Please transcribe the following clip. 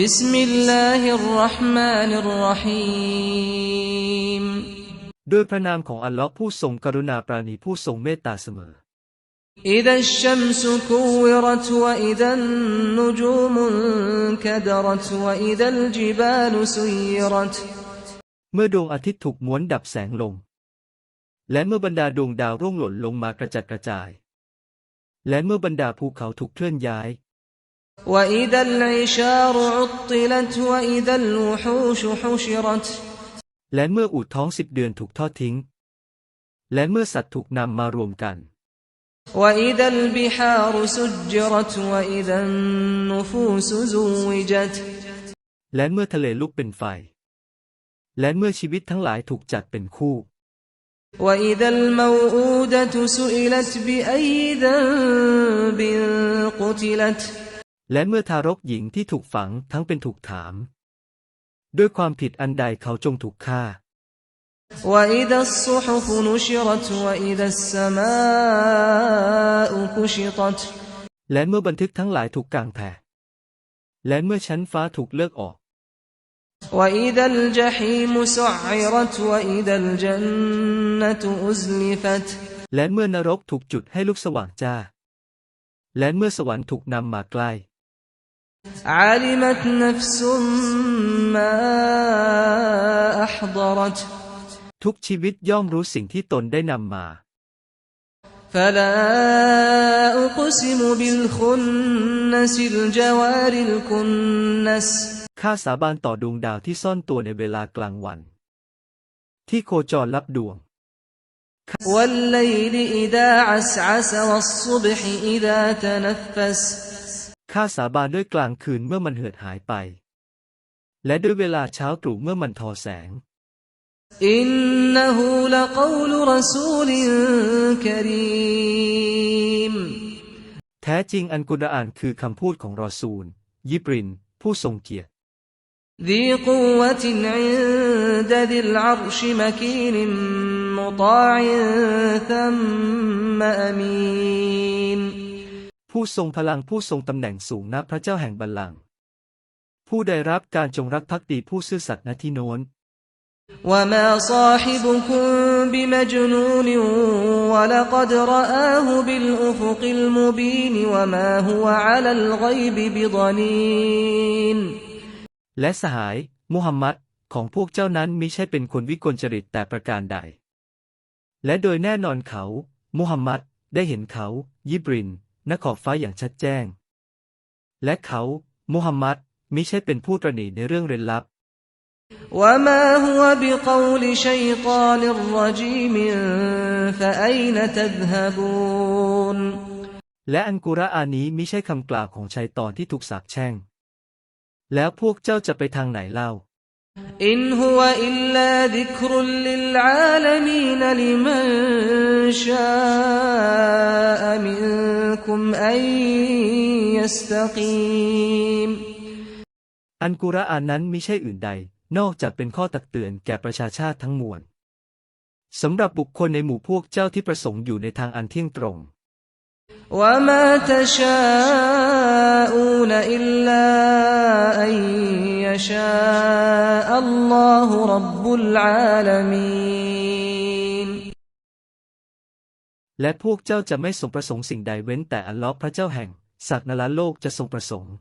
بسم الله الرحمن الرحيم ด้วยพระนามของอัลลอฮ์ผู้ทรงกรุณาปราณีผู้ทรงเมตตาเสมอ إذا الشمس كورت وإذا النجوم انكدرت وإذا الجبال سيرت เมื่อดวงอาทิตย์ถูกม้วนดับแสงลง และเมื่อบรรดาดวงดาวร่วงหล่นลงมากระจัดกระจาย และเมื่อบรรดาภูเขาถูกเคลื่อนย้าย وإذا العشار عطلت وإذا الوحوش حشرت และเมื่ออูดท้องสิบเดือนถูกทอดทิ้ง และเมื่อสัตว์ถูกนำมารวมกัน وإذا البحار سجرت وإذا النفوس زوجت และเมื่อทะเลลุกเป็นไฟ และเมื่อชีวิตทั้งหลายถูกจัดเป็นคู่ وإذا الموءودة سئلت بأي ذنب قتلت และเมื่อทารกหญิงที่ถูกฝังทั้งเป็นถูกถาม ด้วยความผิดอันใดเขาจงถูกฆ่า وإذا الصحف نشرت وإذا السماء كشطت และเมื่อบันทึกทั้งหลายถูกกางแผ่ และเมื่อชั้นฟ้าถูกเลิกออก وإذا الجحيم سعرت وإذا الجنة أزلفت และเมื่อนรกถูกจุดให้ลุกสว่างจ้า และเมื่อสวรรค์ถูกนำมาใกล้ علمت نفس ما أحضرت ทุกชีวิตย่อมรู้สิ่งที่ตนได้นำมา فلا أقسم بالخنس الجوار الكنس ข้าสาบานต่อดวงดาวที่ซ่อนตัวในเวลากลางวัน ที่โคจรลับดวง والليل إذا عسعس والصبح إذا تنفس ข้าสาบานด้วยกลางคืนเมื่อมันเหือดหายไป และด้วยเวลาเช้าตรู่เมื่อมันทอแสง إنه لقول رسول كريم แท้จริงอันกุรอานคือคำพูดของรอซูล ยิบริน ผู้ทรงเกียรติ ذي قوة عند ذي العرش مكين مطاع ثم أمين ผู้ทรงพลังผู้ทรงตำแหน่งสูงนับพระเจ้าแห่งบัลลังก์ผู้ได้รับการจงรักภักดีผู้ซื่อสัตย์ณที่โน้น وما صاحبكم بمجنون ولقد رآه بالأفق المبين وما هو على الغيب بضنين และสหาย มุฮัมมัด ของพวกเจ้านั้นมิใช่เป็นคนวิกลจริตแต่ประการใด และโดยแน่นอนเขา มุฮัมมัด ได้เห็นเขา ยิบริน ณขอบฟ้าอย่างชัดแจ้ง และเขา มุฮัมมัด มิใช่เป็นผู้ตระหนี่ในเรื่องเร้นลับ وما هو بقول شيطان رجيم فأين تذهبون และอันกุรอานนี้มิใช่คำกล่าวของชัยตอนที่ถูกสาปแช่ง แล้วพวกเจ้าจะไปทางไหนเล่า إن هو إلا ذكر للعالمين لمن شاء منكم أن يستقيم อันกุรอานนั้นมิใช่อื่นใด นอกจากเป็นข้อตักเตือนแก่ประชาชาติทั้งมวลสำหรับบุคคลในหมู่พวกเจ้าที่ประสงค์อยู่ในทางอันเที่ยงตรง وما تشاءون إلا أن يشاء الله رب العالمين และพวกเจ้าจะไม่สมประสงค์สิ่งใดเว้นแต่อัลลอฮ์พระเจ้าแห่งสัตว์นละโลกจะทรงประสงค์